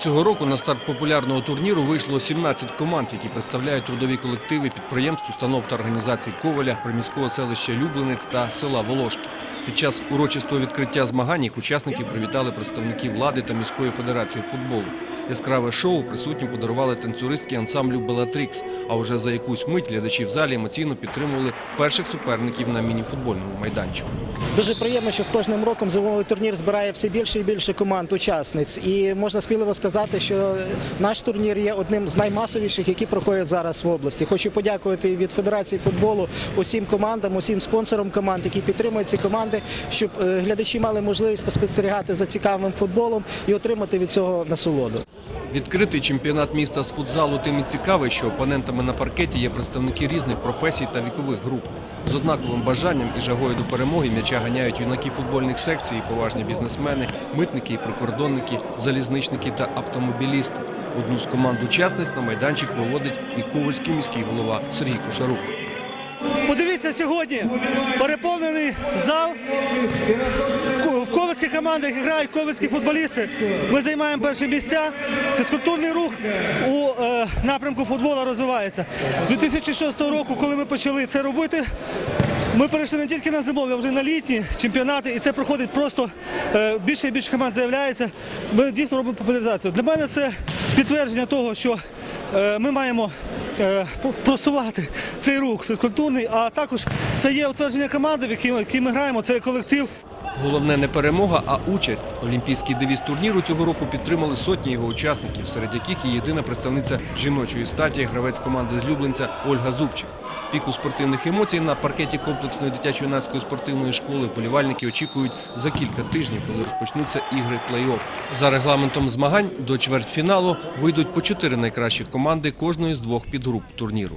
Цього року на старт популярного турніру вийшло 17 команд, які представляють трудові колективи підприємств, установ та організацій Коваля, приміського селища Люблинець та села Волошки. Під час урочистого відкриття змагань їх учасників привітали представники влади та міської федерації футболу. Яскраве шоу присутнім подарували танцюристки ансамблю Белатрікс. А вже за якусь мить глядачі в залі емоційно підтримували перших суперників на мініфутбольному майданчику. Дуже приємно, що з кожним роком зимовий турнір збирає все більше і більше команд учасниць. І можна сміливо сказати, що наш турнір є одним з наймасовіших, які проходять зараз в області. Хочу подякувати від Федерації футболу усім командам, усім спонсорам команд, які підтримують ці команди, щоб е, глядачі мали можливість поспостерігати за цікавим футболом і отримати від цього насолоду. Відкритий чемпіонат міста з футзалу тим і цікавий, що опонентами на паркеті є представники різних професій та вікових груп. З однаковим бажанням і жагою до перемоги м'яча ганяють юнаки футбольних секцій, поважні бізнесмени, митники і прикордонники, залізничники та автомобілісти. Одну з команд учасниць на майданчик виводить і ковальський міський голова Сергій Кошарук. Подивіться сьогодні переповнений зал. В ковицьких командах грають ковицькі футболісти. Ми займаємо перші місця. Фізкультурний рух у е, напрямку футболу розвивається. З 2006 року, коли ми почали це робити, ми перейшли не тільки на зимові, а вже на літні чемпіонати, і це проходить просто е, більше і більше команд заявляється. Ми дійсно робимо популяризацію. Для мене це підтвердження того, що е, ми маємо просувати цей рух фізкультурний, а також це є утвердження команди, в якій, ми граємо, це колектив. Головне не перемога, а участь. Олімпійський девіз турніру цього року підтримали сотні його учасників, серед яких і єдина представниця жіночої статі, гравець команди з Люблинця Ольга Зубчик. Піку спортивних емоцій на паркеті комплексної дитячо-юнацької спортивної школи вболівальники очікують за кілька тижнів, коли розпочнуться ігри плей-офф. За регламентом змагань до чвертьфіналу вийдуть по чотири найкращих команди кожної з двох підгруп турніру.